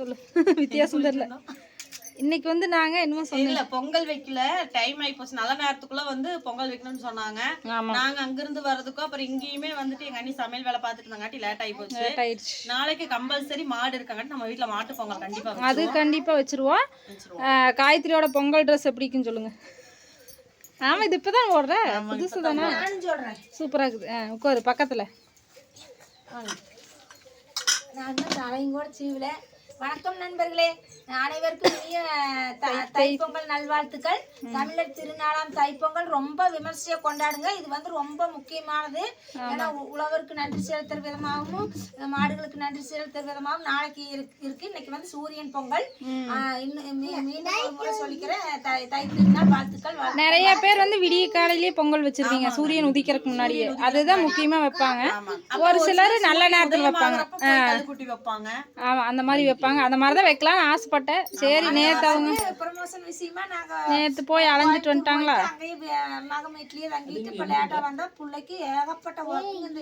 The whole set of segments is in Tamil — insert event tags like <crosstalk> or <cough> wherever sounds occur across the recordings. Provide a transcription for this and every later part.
சொல்லு. வித்தியாசம் தெரியல. இன்னைக்கு வந்து நாங்க என்னமோ சொன்னோம் இல்ல பொங்கல் வைக்கல. டைம் ஆகி போச்சு நல்ல நேரத்துக்குள்ள வந்து பொங்கல் வைக்கணும்னு சொன்னாங்க. ஆமா. நாங்க அங்கிருந்து வர்றதுக்கும் அப்புறம் இங்கேயுமே வந்துட்டு எங்க அண்ணி சமையல் வேலை பார்த்துட்டு இருந்தாங்காட்டி லேட் ஆகி போச்சு நாளைக்கு கம்பல்சரி மாடு இருக்காங்கட்டு நம்ம வீட்ல மாட்டு பொங்கல் கண்டிப்பா அது கண்டிப்பா வச்சிருவோம். காயத்ரியோட பொங்கல் ட்ரெஸ் எப்படி இருக்குன்னு சொல்லுங்க. ஆமா இது இப்பதான் ஓடுற. புதுசு தானே சூப்பரா இருக்குது. ஆ, உட்காரு பக்கத்துல. நான் தலையும் கூட சீவல. வணக்கம் நண்பர்களே. அனைவருக்கும் இனிய தைப்பொங்கல் நல்வாழ்த்துக்கள். தமிழர் திருநாளாம் தைப்பொங்கல் ரொம்ப விமர்சையா கொண்டாடுங்க. இது வந்து ரொம்ப முக்கியமானது. ஏன்னா உழவருக்கு நன்றி செலுத்துற விதமாகவும் மாடுகளுக்கு நன்றி செலுத்துற விதமாகவும் நாளைக்கு இருக்கு. இன்னைக்கு வந்து சூரியன் பொங்கல். இன்னும் மீண்டும் முறை சொல்லிக்கிறேன். தை தை திருநாள் வாழ்த்துக்கள். வாழ்- நிறைய பேர் வந்து விடிய காலையிலேயே பொங்கல் வச்சிருவீங்க. சூரியன் உதிக்கிறதுக்கு முன்னாடியே. அதுதான் முக்கியமா வைப்பாங்க. ஒரு சிலர் நல்ல நேரத்துல வைப்பாங்க. ஆமா. அந்த மாதிரி வைப்பாங்க. அந்த மாதிரி தான் வைக்கலாம்னு ஆசைப்பட்டேன். சரி அவங்க ப்ரமோஷன் விஷயமா நாங்க நேத்து போய் அலைஞ்சிட்டு வந்துட்டாங்களா? அங்கேயே வே- மகன் வீட்லயே தங்கிட்டு இப்ப லேட்டா வந்தா பிள்ளைக்கு ஏகப்பட்ட ஒர்க் இந்த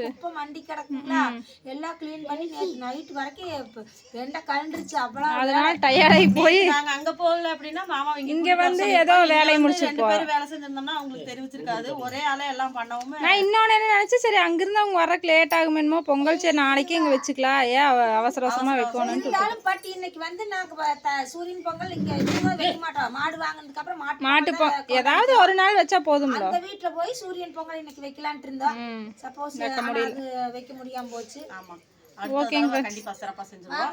குப்பை மண்டி கிடக்குங்களா? எல்லாம் க்ளீன் பண்ணி நேத்து நைட் வரைக்கும் வெண்டை கலண்டுருச்சு அவ்வளவு அதனால டயர்டாகி போய் நாங்க அங்க போகல அப்படின்னா மாமா இங்க வந்து ஏதோ வேலையை முடிச்சிட்டு ரெண்டு பேரும் வேலை செஞ்சிருந்தோம்னா அவங்களுக்கு தெரிவிச்சிருக்காது. ஒரே ஆளே எல்லாம் பண்ணவும் நான் இன்னொன்னு என்ன நினைச்சேன் சரி அங்கிருந்து அவங்க வரக்கு லேட் ஆகுமேனுமோ பொங்கல் சரி நாளைக்கு இங்க வச்சுக்கலாம். ஏன் அவ- அவசர அவசரமா வைக்கணும்னு இருந்தாலும் பட் இன்னைக்கு வந்து நாங்க சூரியன் பொங்கல் இங்க எதுவுமே வைக்க மாட்டோம். மாடு வாங்கினதுக்கு அப்புறம் மாட்டு மாட்டு பொ ஏதாவது ஒரு நாள் வச்சா போதும்ல. அந்த வீட்டுல போய் சூரியன் பொங்கல் இன்னைக்கு வைக்கலான்ட்டு இருந்தோம். சப்போஸ் அது வைக்க முடியாம போச்சு. ஆமா.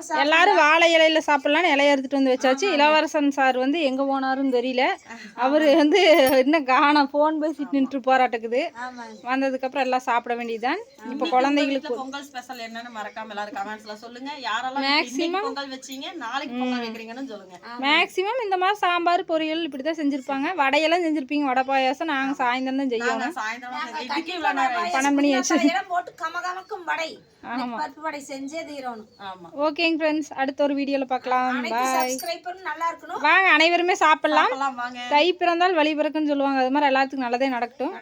சார். எல்லாரும் வாழை இலையில சாப்பிடலாம்னு இலைய எடுத்துட்டு வந்து வச்சாச்சு. இளவரசன் சார் வந்து எங்க போனாருன்னு தெரியல. அவரு வந்து இன்னும் காணோம் ஃபோன் பேசிட்டு நின்று போராட்டக்குது. வந்ததுக்கு அப்புறம் எல்லாம் சாப்பிட வேண்டியதுதான். இப்போ குழந்தைங்களுக்கு வீட்ல பொங்கல் ஸ்பெஷல் என்னன்னு மறக்காம எல்லாரும் கமெண்ட்ஸ்ல சொல்லுங்க. யாரெல்லாம் இன்னைக்கு பொங்கல் வச்சீங்க நாளைக்கு பொங்கல் வைக்கிறீங்கன்னு சொல்லுங்க. மேக்சிமம் இந்த மாதிரி சாம்பார் பொரியல் இப்படி தான் செஞ்சிருப்பாங்க. வடையெல்லாம் செஞ்சிருப்பீங்க வடை பாயாசம். நாங்க சாயந்தரம் தான் செய்யணும். பண்ணி வச்சு இடம் போட்டு கமகமக்கும் வடை. இன்னைக்கு பருப்பு வடை செஞ்சே தீரணும். ஆமா. ஓகேங்க ஃப்ரெண்ட்ஸ் அடுத்த ஒரு வீடியோல பார்க்கலாம். சப்ஸ்கிரைபரும் நல்லா இருக்கணும். வாங்க அனைவருமே சாப்பிடலாம். தை பிறந்தால் வழி பிறக்குன்னு சொல்லுவாங்க. அது மாதிரி எல்லாத்துக்கும் நல்லதே நடக்கட்டும்.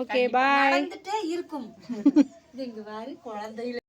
ஓகே பாய் நடந்துட்டே இருக்கும். <laughs> குழந்தையில